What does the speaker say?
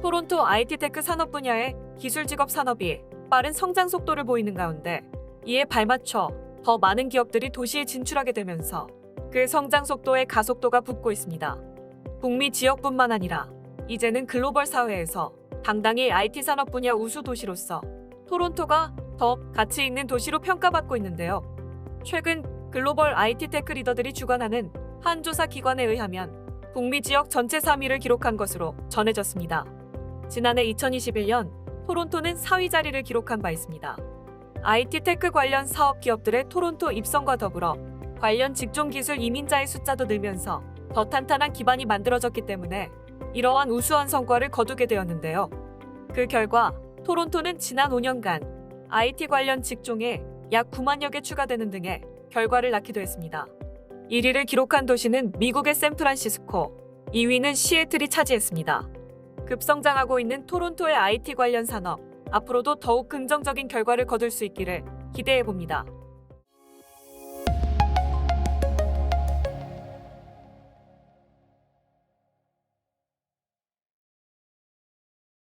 토론토 IT 테크 산업 분야의 기술 직업 산업이 빠른 성장 속도를 보이는 가운데 이에 발맞춰 더 많은 기업들이 도시에 진출하게 되면서 그 성장 속도의 가속도가 붙고 있습니다. 북미 지역뿐만 아니라 이제는 글로벌 사회에서 당당히 IT 산업 분야 우수 도시로서 토론토가 더 가치 있는 도시로 평가받고 있는데요. 최근 글로벌 IT 테크 리더들이 주관하는 한 조사 기관에 의하면 북미 지역 전체 3위를 기록한 것으로 전해졌습니다. 지난해 2021년 토론토는 4위 자리를 기록한 바 있습니다. IT 테크 관련 사업 기업들의 토론토 입성과 더불어 관련 직종 기술 이민자의 숫자도 늘면서 더 탄탄한 기반이 만들어졌기 때문에 이러한 우수한 성과를 거두게 되었는데요. 그 결과 토론토는 지난 5년간 IT 관련 직종에 약 9만여 개 추가되는 등의 결과를 낳기도 했습니다. 1위를 기록한 도시는 미국의 샌프란시스코, 2위는 시애틀이 차지했습니다. 급성장하고 있는 토론토의 IT 관련 산업, 앞으로도 더욱 긍정적인 결과를 거둘 수 있기를 기대해 봅니다.